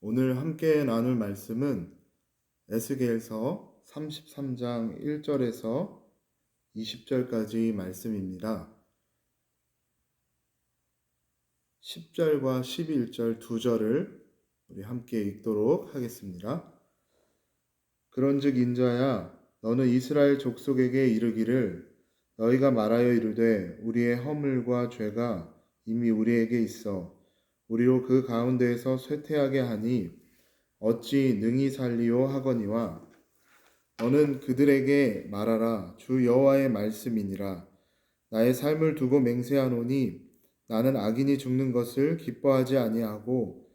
오늘 함께 나눌 말씀은 에스겔서 33장 1절에서 20절까지 말씀입니다. 10절과 11절 두 절을 우리 함께 읽도록 하겠습니다. 그런즉 인자야 너는 이스라엘 족속에게 이르기를 너희가 말하여 이르되 우리의 허물과 죄가 이미 우리에게 있어 우리로 그 가운데에서 쇠퇴하게 하니 어찌 능히 살리오 하거니와 너는 그들에게 말하라. 주 여호와의 말씀이니라. 나의 삶을 두고 맹세하노니 나는 악인이 죽는 것을 기뻐하지 아니하고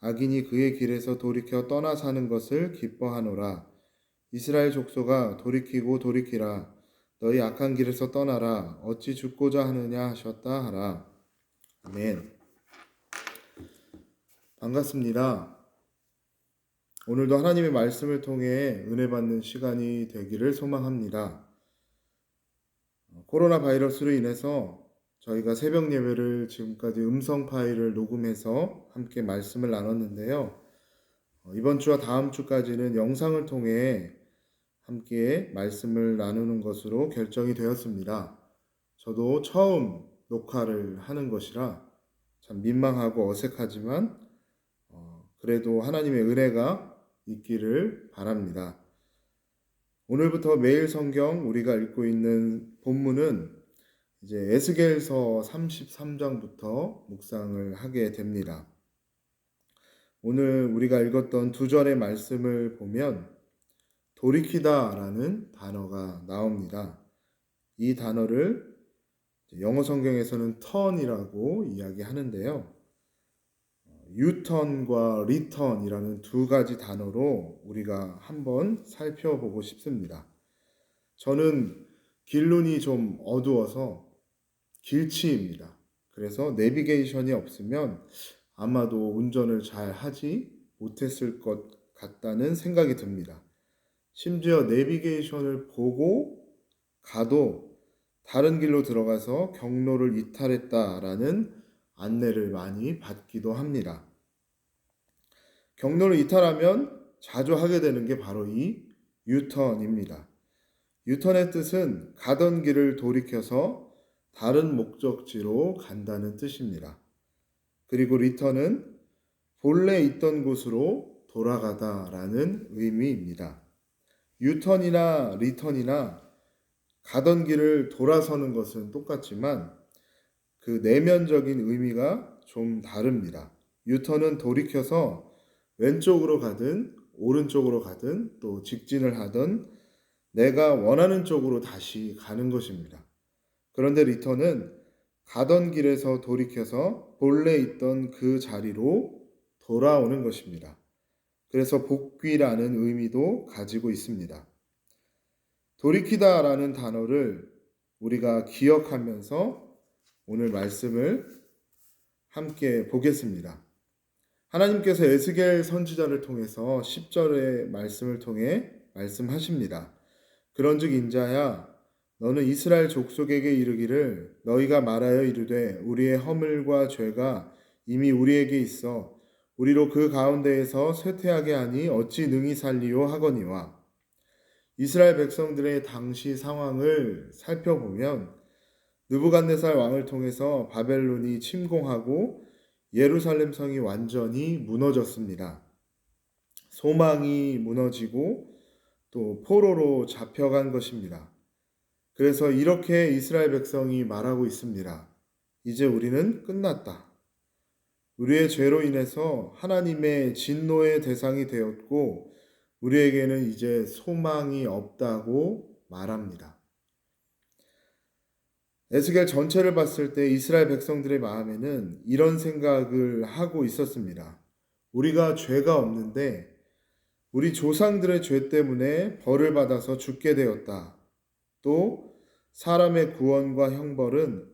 악인이 그의 길에서 돌이켜 떠나 사는 것을 기뻐하노라. 이스라엘 족속아 돌이키고 돌이키라. 너희 악한 길에서 떠나라. 어찌 죽고자 하느냐 하셨다 하라. 아멘. 반갑습니다. 오늘도 하나님의 말씀을 통해 은혜 받는 시간이 되기를 소망합니다. 코로나 바이러스로 인해서 저희가 새벽 예배를 지금까지 음성 파일을 녹음해서 함께 말씀을 나눴는데요. 이번 주와 다음 주까지는 영상을 통해 함께 말씀을 나누는 것으로 결정이 되었습니다. 저도 처음 녹화를 하는 것이라 참 민망하고 어색하지만 그래도 하나님의 은혜가 있기를 바랍니다. 오늘부터 매일 성경 우리가 읽고 있는 본문은 이제 에스겔서 33장부터 묵상을 하게 됩니다. 오늘 우리가 읽었던 두 절의 말씀을 보면 돌이키다라는 단어가 나옵니다. 이 단어를 영어 성경에서는 턴이라고 이야기하는데요. 유턴과 리턴이라는 두 가지 단어로 우리가 한번 살펴보고 싶습니다. 저는 길눈이 좀 어두워서 길치입니다. 그래서 내비게이션이 없으면 아마도 운전을 잘 하지 못했을 것 같다는 생각이 듭니다. 심지어 내비게이션을 보고 가도 다른 길로 들어가서 경로를 이탈했다라는 안내를 많이 받기도 합니다. 경로를 이탈하면 자주 하게 되는 게 바로 이 유턴입니다. 유턴의 뜻은 가던 길을 돌이켜서 다른 목적지로 간다는 뜻입니다. 그리고 리턴은 본래 있던 곳으로 돌아가다라는 의미입니다. 유턴이나 리턴이나 가던 길을 돌아서는 것은 똑같지만 그 내면적인 의미가 좀 다릅니다. 유턴은 돌이켜서 왼쪽으로 가든 오른쪽으로 가든 또 직진을 하든 내가 원하는 쪽으로 다시 가는 것입니다. 그런데 리턴은 가던 길에서 돌이켜서 본래 있던 그 자리로 돌아오는 것입니다. 그래서 복귀라는 의미도 가지고 있습니다. 돌이키다 라는 단어를 우리가 기억하면서 오늘 말씀을 함께 보겠습니다. 하나님께서 에스겔 선지자를 통해서 10절의 말씀을 통해 말씀하십니다. 그런즉 인자야 너는 이스라엘 족속에게 이르기를 너희가 말하여 이르되 우리의 허물과 죄가 이미 우리에게 있어 우리로 그 가운데에서 쇠퇴하게 하니 어찌 능히 살리요 하거니와 이스라엘 백성들의 당시 상황을 살펴보면 느부갓네살 왕을 통해서 바벨론이 침공하고 예루살렘 성이 완전히 무너졌습니다. 소망이 무너지고 또 포로로 잡혀간 것입니다. 그래서 이렇게 이스라엘 백성이 말하고 있습니다. 이제 우리는 끝났다. 우리의 죄로 인해서 하나님의 진노의 대상이 되었고 우리에게는 이제 소망이 없다고 말합니다. 에스겔 전체를 봤을 때 이스라엘 백성들의 마음에는 이런 생각을 하고 있었습니다. 우리가 죄가 없는데 우리 조상들의 죄 때문에 벌을 받아서 죽게 되었다. 또 사람의 구원과 형벌은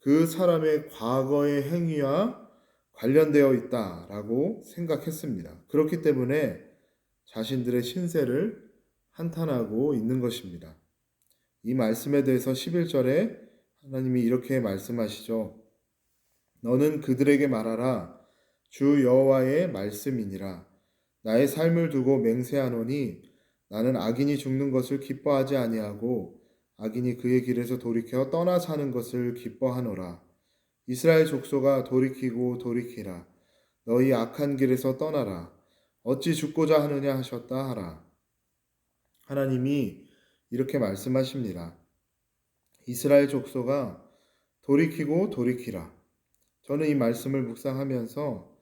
그 사람의 과거의 행위와 관련되어 있다라고 생각했습니다. 그렇기 때문에 자신들의 신세를 한탄하고 있는 것입니다. 이 말씀에 대해서 11절에 하나님이 이렇게 말씀하시죠. 너는 그들에게 말하라. 주 여호와의 말씀이니라. 나의 삶을 두고 맹세하노니 나는 악인이 죽는 것을 기뻐하지 아니하고 악인이 그의 길에서 돌이켜 떠나 사는 것을 기뻐하노라. 이스라엘 족속아 돌이키고 돌이키라. 너희 악한 길에서 떠나라. 어찌 죽고자 하느냐 하셨다 하라. 하나님이 이렇게 말씀하십니다. 이스라엘 족속아 돌이키고 돌이키라. 저는 이 말씀을 묵상하면서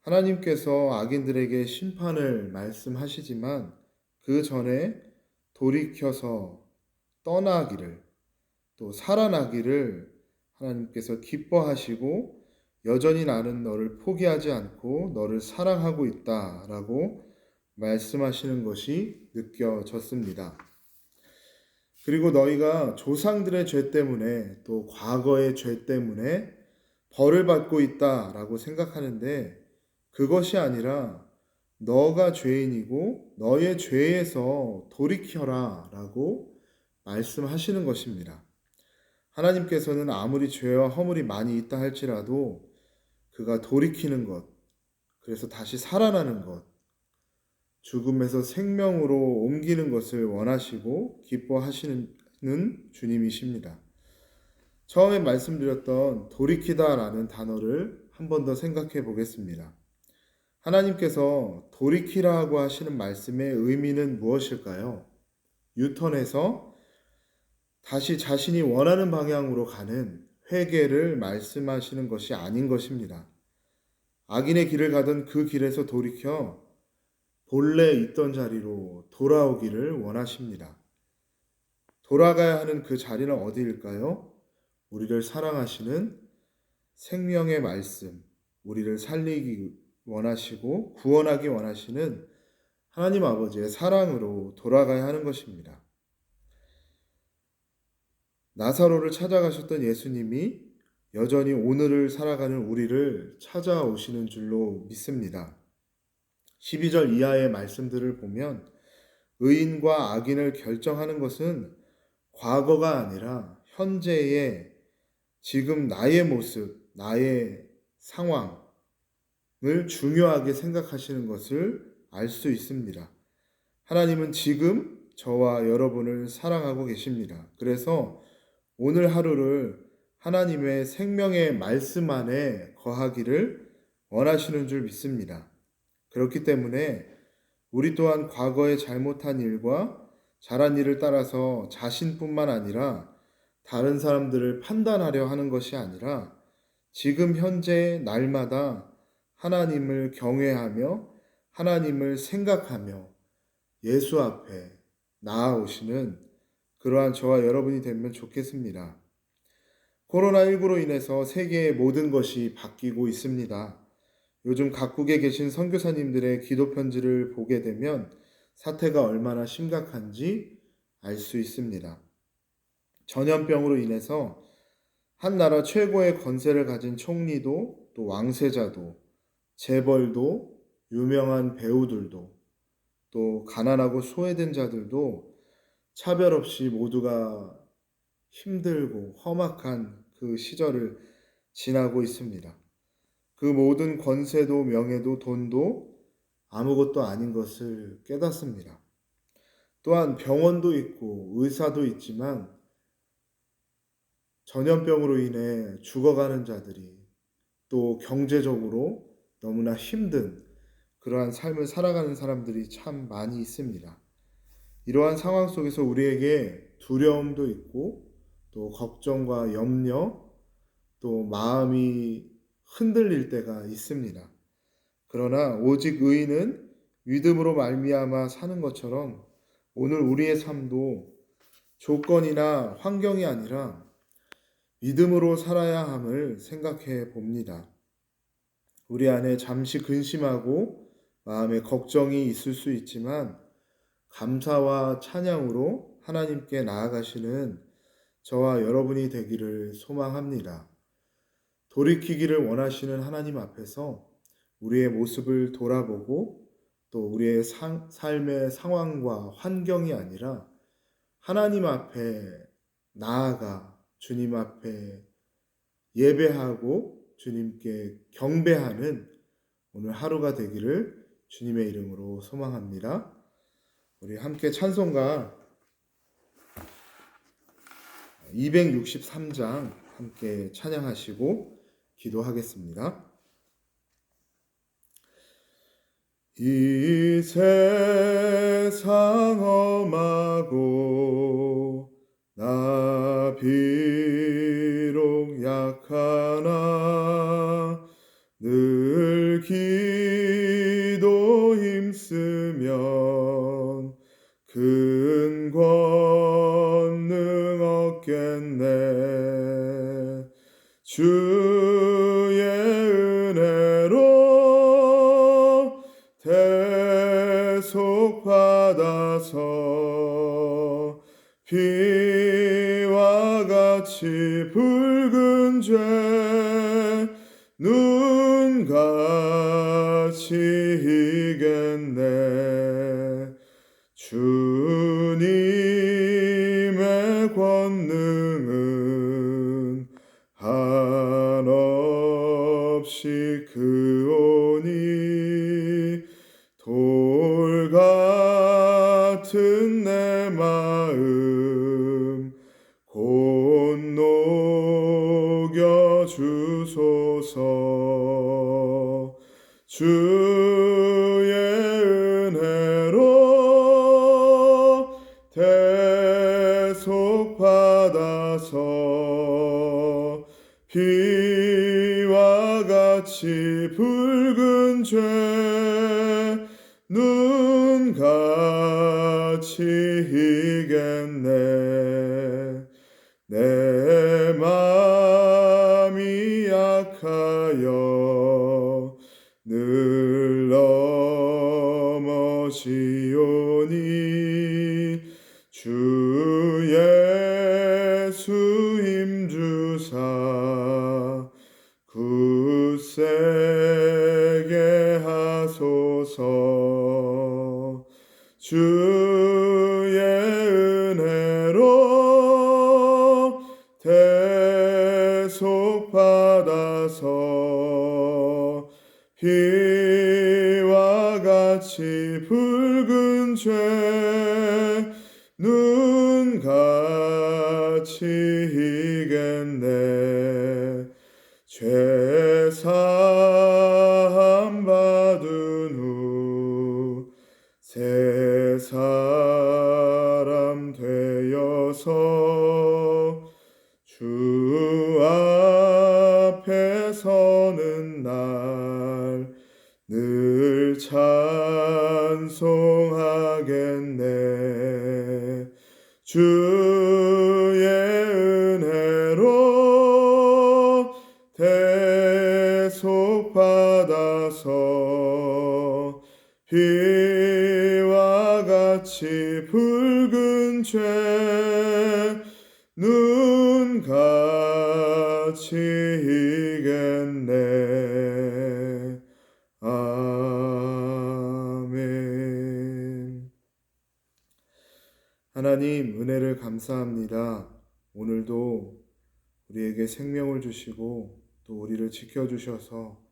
하나님께서 악인들에게 심판을 말씀하시지만 그 전에 돌이켜서 떠나기를 또 살아나기를 하나님께서 기뻐하시고 여전히 나는 너를 포기하지 않고 너를 사랑하고 있다라고 말씀하시는 것이 느껴졌습니다. 그리고 너희가 조상들의 죄 때문에 또 과거의 죄 때문에 벌을 받고 있다라고 생각하는데 그것이 아니라 너가 죄인이고 너의 죄에서 돌이켜라 라고 말씀하시는 것입니다. 하나님께서는 아무리 죄와 허물이 많이 있다 할지라도 그가 돌이키는 것, 그래서 다시 살아나는 것, 죽음에서 생명으로 옮기는 것을 원하시고 기뻐하시는 주님이십니다. 처음에 말씀드렸던 돌이키다라는 단어를 한 번 더 생각해 보겠습니다. 하나님께서 돌이키라고 하시는 말씀의 의미는 무엇일까요? 유턴해서 다시 자신이 원하는 방향으로 가는 회개를 말씀하시는 것이 아닌 것입니다. 악인의 길을 가던 그 길에서 돌이켜 본래 있던 자리로 돌아오기를 원하십니다. 돌아가야 하는 그 자리는 어디일까요? 우리를 사랑하시는 생명의 말씀, 우리를 살리기 원하시고 구원하기 원하시는 하나님 아버지의 사랑으로 돌아가야 하는 것입니다. 나사로를 찾아가셨던 예수님이 여전히 오늘을 살아가는 우리를 찾아오시는 줄로 믿습니다. 12절 이하의 말씀들을 보면 의인과 악인을 결정하는 것은 과거가 아니라 현재의 지금 나의 모습, 나의 상황, 을 중요하게 생각하시는 것을 알 수 있습니다. 하나님은 지금 저와 여러분을 사랑하고 계십니다. 그래서 오늘 하루를 하나님의 생명의 말씀 안에 거하기를 원하시는 줄 믿습니다. 그렇기 때문에 우리 또한 과거에 잘못한 일과 잘한 일을 따라서 자신뿐만 아니라 다른 사람들을 판단하려 하는 것이 아니라 지금 현재 날마다 하나님을 경외하며 하나님을 생각하며 예수 앞에 나아오시는 그러한 저와 여러분이 되면 좋겠습니다. 코로나19로 인해서 세계의 모든 것이 바뀌고 있습니다. 요즘 각국에 계신 선교사님들의 기도 편지를 보게 되면 사태가 얼마나 심각한지 알 수 있습니다. 전염병으로 인해서 한 나라 최고의 권세를 가진 총리도 또 왕세자도 재벌도 유명한 배우들도 또 가난하고 소외된 자들도 차별 없이 모두가 힘들고 험악한 그 시절을 지나고 있습니다. 그 모든 권세도 명예도 돈도 아무것도 아닌 것을 깨닫습니다. 또한 병원도 있고 의사도 있지만 전염병으로 인해 죽어가는 자들이 또 경제적으로 너무나 힘든 그러한 삶을 살아가는 사람들이 참 많이 있습니다. 이러한 상황 속에서 우리에게 두려움도 있고 또 걱정과 염려 또 마음이 흔들릴 때가 있습니다. 그러나 오직 의인은 믿음으로 말미암아 사는 것처럼 오늘 우리의 삶도 조건이나 환경이 아니라 믿음으로 살아야 함을 생각해 봅니다. 우리 안에 잠시 근심하고 마음에 걱정이 있을 수 있지만 감사와 찬양으로 하나님께 나아가시는 저와 여러분이 되기를 소망합니다. 돌이키기를 원하시는 하나님 앞에서 우리의 모습을 돌아보고 또 우리의 상, 삶의 상황과 환경이 아니라 하나님 앞에 나아가 주님 앞에 예배하고 주님께 경배하는 오늘 하루가 되기를 주님의 이름으로 소망합니다. 우리 함께 찬송가 263장 함께 찬양하시고 기도하겠습니다. 이 세상 험하고 나 비록 같이 붉은 죄 눈같이 주소서. 주의 은혜로 대속 받아서 피와 같이 붉은 죄 눈같이 이겠네. 내 맘이 약하여 늘 넘어지오니 주 예수 힘주사 굳세게 하소서. 주의 은혜로 대속 받아서 피와 같이 붉은 죄 눈같이 이겠네. 죄사함 받은 후 새 사람 되어서 주 앞에 서는 날 늘 찬송하겠네. 받아서 피와 같이 붉은 죄 눈 같이 이겠네 아멘 하나님 은혜를 감사합니다. 오늘도 우리에게 생명을 주시고 또 우리를 지켜주셔서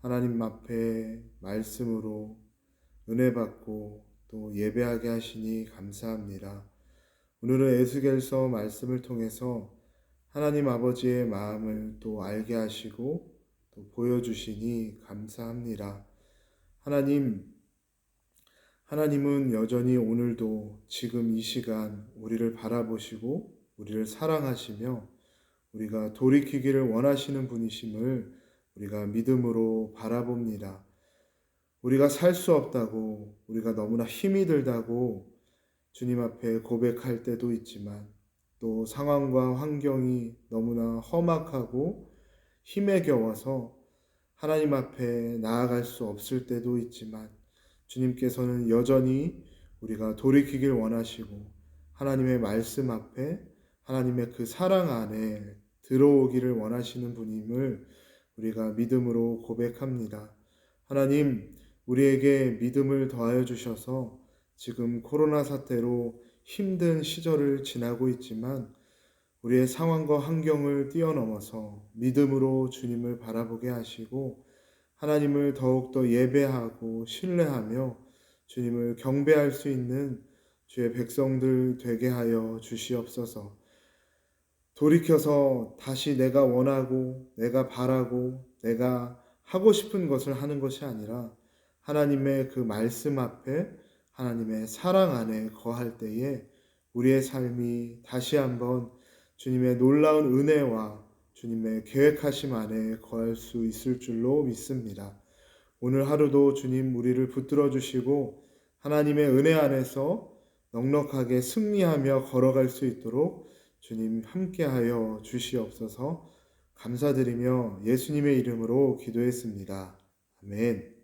하나님 앞에 말씀으로 은혜 받고 또 예배하게 하시니 감사합니다. 오늘은 에스겔서 말씀을 통해서 하나님 아버지의 마음을 또 알게 하시고 또 보여주시니 감사합니다. 하나님, 하나님은 여전히 오늘도 지금 이 시간 우리를 바라보시고 우리를 사랑하시며 우리가 돌이키기를 원하시는 분이심을 우리가 믿음으로 바라봅니다. 우리가 살 수 없다고, 우리가 너무나 힘이 들다고 주님 앞에 고백할 때도 있지만 또 상황과 환경이 너무나 험악하고 힘에 겨워서 하나님 앞에 나아갈 수 없을 때도 있지만 주님께서는 여전히 우리가 돌이키길 원하시고 하나님의 말씀 앞에 하나님의 그 사랑 안에 들어오기를 원하시는 분임을 우리가 믿음으로 고백합니다. 하나님, 우리에게 믿음을 더하여 주셔서 지금 코로나 사태로 힘든 시절을 지나고 있지만 우리의 상황과 환경을 뛰어넘어서 믿음으로 주님을 바라보게 하시고 하나님을 더욱더 예배하고 신뢰하며 주님을 경배할 수 있는 주의 백성들 되게 하여 주시옵소서. 돌이켜서 다시 내가 원하고 내가 바라고 내가 하고 싶은 것을 하는 것이 아니라 하나님의 그 말씀 앞에 하나님의 사랑 안에 거할 때에 우리의 삶이 다시 한번 주님의 놀라운 은혜와 주님의 계획하심 안에 거할 수 있을 줄로 믿습니다. 오늘 하루도 주님 우리를 붙들어 주시고 하나님의 은혜 안에서 넉넉하게 승리하며 걸어갈 수 있도록 주님 함께하여 주시옵소서 감사드리며 예수님의 이름으로 기도했습니다. 아멘.